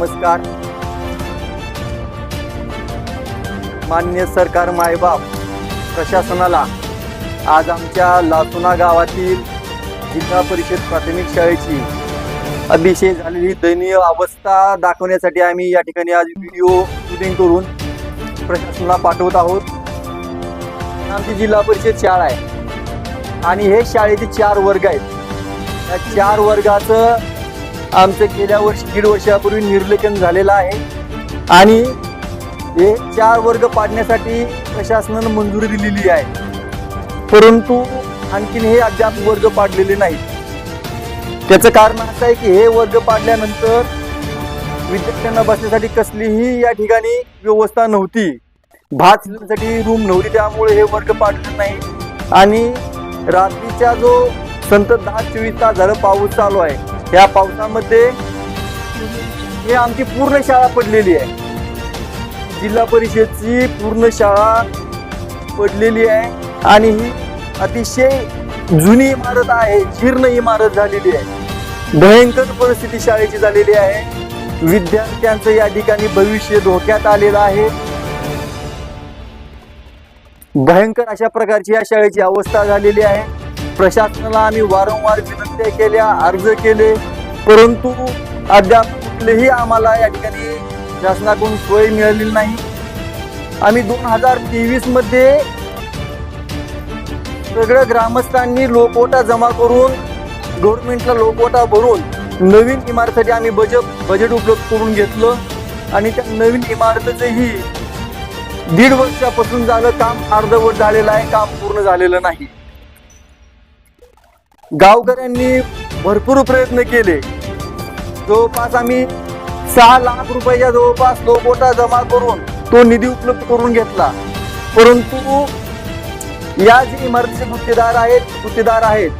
नमस्कार. मान्य सरकार मायबाप प्रशासनाला आज आमच्या लातुना गावातील जिल्हा परिषद प्राथमिक शाळेची अतिशय झालेली दयनीय अवस्था दाखवण्यासाठी आम्ही या ठिकाणी आज व्हिडिओ शूटिंग करून प्रशासनाला पाठवत आहोत. आमची जिल्हा परिषद शाळा आहे. आणि हे शाळेचे चार वर्ग आहेत. या चार वर्गाचं आमचं गेल्या वर्षी दीड वर्षापूर्वी निर्लेखन झालेलं आहे. आणि हे चार वर्ग पाडण्यासाठी प्रशासनानं मंजुरी दिलेली आहे. परंतु आणखीन हे अद्याप वर्ग पाडलेले नाहीत. त्याचं कारण असं आहे की हे वर्ग पाडल्यानंतर विद्यार्थ्यांना बसण्यासाठी कसलीही या ठिकाणी व्यवस्था नव्हती. भात शिजण्यासाठी रूम नव्हती त्यामुळे हे वर्ग पाडले नाही. आणि रात्रीचा जो संत दहा चोवीस तास झालं पाऊस चालू आहे. या पावसामध्ये हे आमची पूर्ण शाळा पडलेली आहे. जिल्हा परिषदची पूर्ण शाळा पडलेली आहे. आणि ही अतिशय जुनी इमारत आहे. जीर्ण इमारत झालेली आहे. भयंकर परिस्थिती शाळेची झालेली आहे. विद्यार्थ्यांचं या ठिकाणी भविष्य धोक्यात आलेलं आहे. भयंकर अशा प्रकारची या शाळेची अवस्था झालेली आहे. प्रशासनाला आम्ही वारंवार विनंत्या केल्या अर्ज केले. परंतु अद्याप कुठलेही आम्हाला या ठिकाणी शासनाकडून सोय मिळालेली नाही. आम्ही दोन हजार तेवीसमध्ये सगळ्या ग्रामस्थांनी लोकवटा जमा करून गव्हर्नमेंटला लोकवटा भरून नवीन इमारतीसाठी आम्ही बजेट बजेट उपलब्ध करून घेतलं. आणि त्या नवीन इमारतीचंही दीड वर्षापासून झालं काम अर्धवट झालेलं आहे काम पूर्ण झालेलं नाही. गावकऱ्यांनी भरपूर प्रयत्न केले. जवळपास आम्ही सहा लाख रुपयाच्या जवळपास लोकोटा जमा करून तो निधी उपलब्ध करून घेतला. परंतु या जे इमारतीचे गुत्तेदार आहेत गुत्तेदार आहेत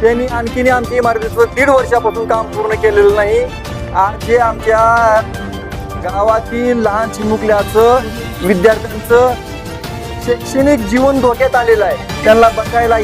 त्यांनी आणखीन आमच्या इमारतीचं दीड वर्षापासून काम पूर्ण केलेलं नाही. आज जे आमच्या गावातील लहान चिमुकल्याचं विद्यार्थ्यांचं शैक्षणिक जीवन धोक्यात आलेलं आहे. त्यांना बघायला